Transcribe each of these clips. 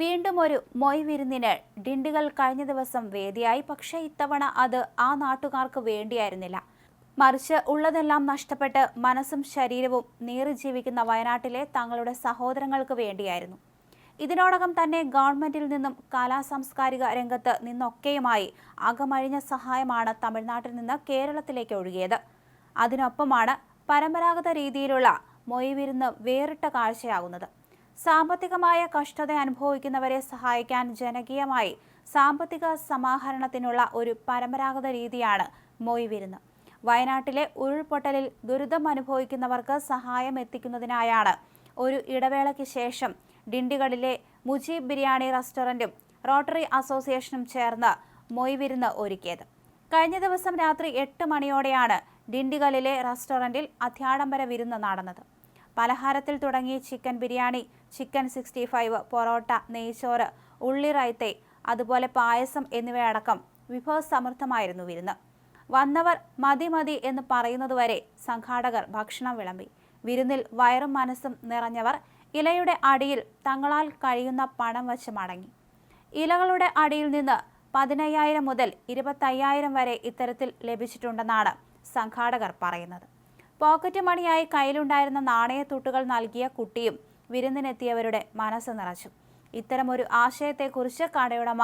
വീണ്ടും ഒരു മൊയ് വിരുന്നിന് ഡിണ്ടുകൾ കഴിഞ്ഞ ദിവസം വേദിയായി. പക്ഷേ ഇത്തവണ അത് ആ നാട്ടുകാർക്ക് വേണ്ടിയായിരുന്നില്ല. മറിച്ച് ഉള്ളതെല്ലാം നഷ്ടപ്പെട്ട് മനസ്സും ശരീരവും നീറി ജീവിക്കുന്ന വയനാട്ടിലെ തങ്ങളുടെ സഹോദരങ്ങൾക്ക് വേണ്ടിയായിരുന്നു. ഇതിനോടകം തന്നെ ഗവൺമെന്റിൽ നിന്നും കലാ സാംസ്കാരിക രംഗത്ത് നിന്നൊക്കെയുമായി അകമഴിഞ്ഞ സഹായമാണ് തമിഴ്നാട്ടിൽ നിന്ന് കേരളത്തിലേക്ക് ഒഴുകിയത്. അതിനൊപ്പമാണ് പരമ്പരാഗത രീതിയിലുള്ള മൊയ് വിരുന്ന് വേറിട്ട കാഴ്ചയാകുന്നത്. സാമ്പത്തികമായ കഷ്ടത അനുഭവിക്കുന്നവരെ സഹായിക്കാൻ ജനകീയമായി സാമ്പത്തിക സമാഹരണത്തിനുള്ള ഒരു പരമ്പരാഗത രീതിയാണ് മൊയ് വിരുന്ന്. വയനാട്ടിലെ ഉരുൾപൊട്ടലിൽ ദുരിതം അനുഭവിക്കുന്നവർക്ക് സഹായം എത്തിക്കുന്നതിനായാണ് ഒരു ഇടവേളയ്ക്ക് ശേഷം ഡിണ്ടികളിലെ മുജീബ് ബിരിയാണി റെസ്റ്റോറന്റും റോട്ടറി അസോസിയേഷനും ചേർന്ന് മൊയ് വിരുന്ന് ഒരുക്കിയത്. കഴിഞ്ഞ ദിവസം രാത്രി എട്ട് മണിയോടെയാണ് ഡിണ്ടിഗലിലെ റെസ്റ്റോറന്റിൽ അത്യാഡംബര വിരുന്ന് നടന്നത്. പലഹാരത്തിൽ തുടങ്ങി chicken biryani chicken sixty five parotta നെയ്ച്ചോറ് ഉള്ളി റൈത്തെ അതുപോലെ പായസം എന്നിവയടക്കം വിഭവസമൃദ്ധമായിരുന്നു വിരുന്ന്. വന്നവർ മതി മതി എന്ന് പറയുന്നതുവരെ സംഘാടകർ ഭക്ഷണം വിളമ്പി. വിരുന്നിൽ വയറും മനസ്സും നിറഞ്ഞവർ ഇലയുടെ അടിയിൽ തങ്ങളാൽ കഴിയുന്ന പണം വച്ച് മടങ്ങി. ഇലകളുടെ അടിയിൽ നിന്ന് പതിനയ്യായിരം മുതൽ ഇരുപത്തയ്യായിരം വരെ ഇത്തരത്തിൽ ലഭിച്ചിട്ടുണ്ടെന്നാണ് സംഘാടകർ പറയുന്നത്. പോക്കറ്റ് മണിയായി കയ്യിലുണ്ടായിരുന്ന നാണയത്തുട്ടുകൾ നൽകിയ കുട്ടിയും വിരുന്നിനെത്തിയവരുടെ മനസ്സ് നിറച്ചു. ഇത്തരമൊരു ആശയത്തെക്കുറിച്ച് കടയുടമ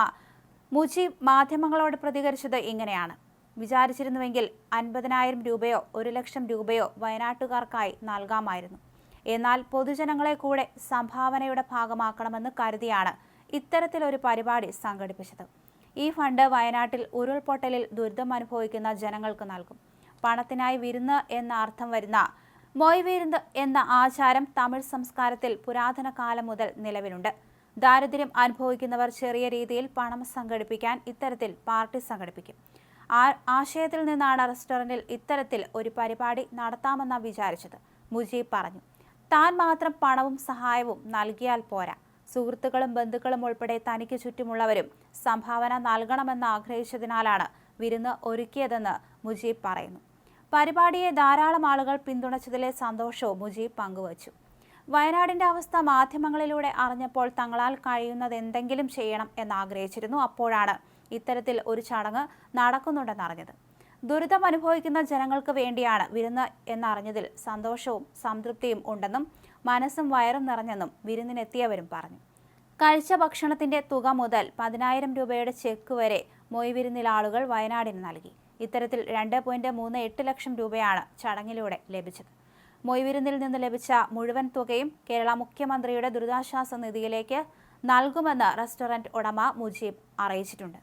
മുജീബ് മാധ്യമങ്ങളോട് പ്രതികരിച്ചത് ഇങ്ങനെയാണ്. വിചാരിച്ചിരുന്നുവെങ്കിൽ അൻപതിനായിരം രൂപയോ ഒരു ലക്ഷം രൂപയോ വയനാട്ടുകാർക്കായി നൽകാമായിരുന്നു. എന്നാൽ പൊതുജനങ്ങളെ കൂടെ സംഭാവനയുടെ ഭാഗമാക്കണമെന്ന് കരുതിയാണ് ഇത്തരത്തിലൊരു പരിപാടി സംഘടിപ്പിച്ചത്. ഈ ഫണ്ട് വയനാട്ടിൽ ഉരുൾപൊട്ടലിൽ ദുരിതം അനുഭവിക്കുന്ന ജനങ്ങൾക്ക് നൽകും. പണത്തിനായി വിരുന്ന് എന്ന അർത്ഥം വരുന്ന മൊയ് വിരുന്ന് എന്ന ആചാരം തമിഴ് സംസ്കാരത്തിൽ പുരാതന കാലം മുതൽ നിലവിലുണ്ട്. ദാരിദ്ര്യം അനുഭവിക്കുന്നവർ ചെറിയ രീതിയിൽ പണം സംഘടിപ്പിക്കാൻ ഇത്തരത്തിൽ പാർട്ടി സംഘടിപ്പിക്കും. ആ ആശയത്തിൽ നിന്നാണ് റെസ്റ്റോറന്റിൽ ഇത്തരത്തിൽ ഒരു പരിപാടി നടത്താമെന്ന വിചാരിച്ചത് മുജീബ് പറഞ്ഞു. താൻ മാത്രം പണവും സഹായവും നൽകിയാൽ പോരാ. സുഹൃത്തുക്കളും ബന്ധുക്കളും ഉൾപ്പെടെ തനിക്ക് ചുറ്റുമുള്ളവരും സംഭാവന നൽകണമെന്ന് ആഗ്രഹിച്ചതിനാലാണ് വിരുന്ന് ഒരുക്കിയതെന്ന് മുജീബ് പറയുന്നു. പരിപാടിയെ ധാരാളം ആളുകൾ പിന്തുണച്ചതിലെ സന്തോഷവും മുജീബ് പങ്കുവച്ചു. വയനാടിന്റെ അവസ്ഥ മാധ്യമങ്ങളിലൂടെ അറിഞ്ഞപ്പോൾ തങ്ങളാൽ കഴിയുന്നത് എന്തെങ്കിലും ചെയ്യണം എന്നാഗ്രഹിച്ചിരുന്നു. അപ്പോഴാണ് ഇത്തരത്തിൽ ഒരു ചടങ്ങ് നടക്കുന്നുണ്ടെന്നറിഞ്ഞത് ദുരിതം അനുഭവിക്കുന്ന ജനങ്ങൾക്ക് വേണ്ടിയാണ് വിരുന്ന് എന്നറിഞ്ഞതിൽ സന്തോഷവും സംതൃപ്തിയും ഉണ്ടെന്നും മനസ്സും വയറും നിറഞ്ഞെന്നും വിരുന്നിനെത്തിയവരും പറഞ്ഞു. കഴിച്ച ഭക്ഷണത്തിന്റെ തുക മുതൽ പതിനായിരം രൂപയുടെ ചെക്ക് വരെ മൊയ് വിരുന്നിൽ ആളുകൾ വയനാടിന് നൽകി. ഇത്തരത്തിൽ രണ്ട് പോയിന്റ് മൂന്ന് എട്ട് ലക്ഷം രൂപയാണ് ചടങ്ങിലൂടെ ലഭിച്ചത്. മൊയ്വിരുന്നിൽ നിന്ന് ലഭിച്ച മുഴുവൻ തുകയും കേരള മുഖ്യമന്ത്രിയുടെ ദുരിതാശ്വാസ നിധിയിലേക്ക് നൽകുമെന്ന് റെസ്റ്റോറന്റ് ഉടമ മുജീബ് അറിയിച്ചിട്ടുണ്ട്.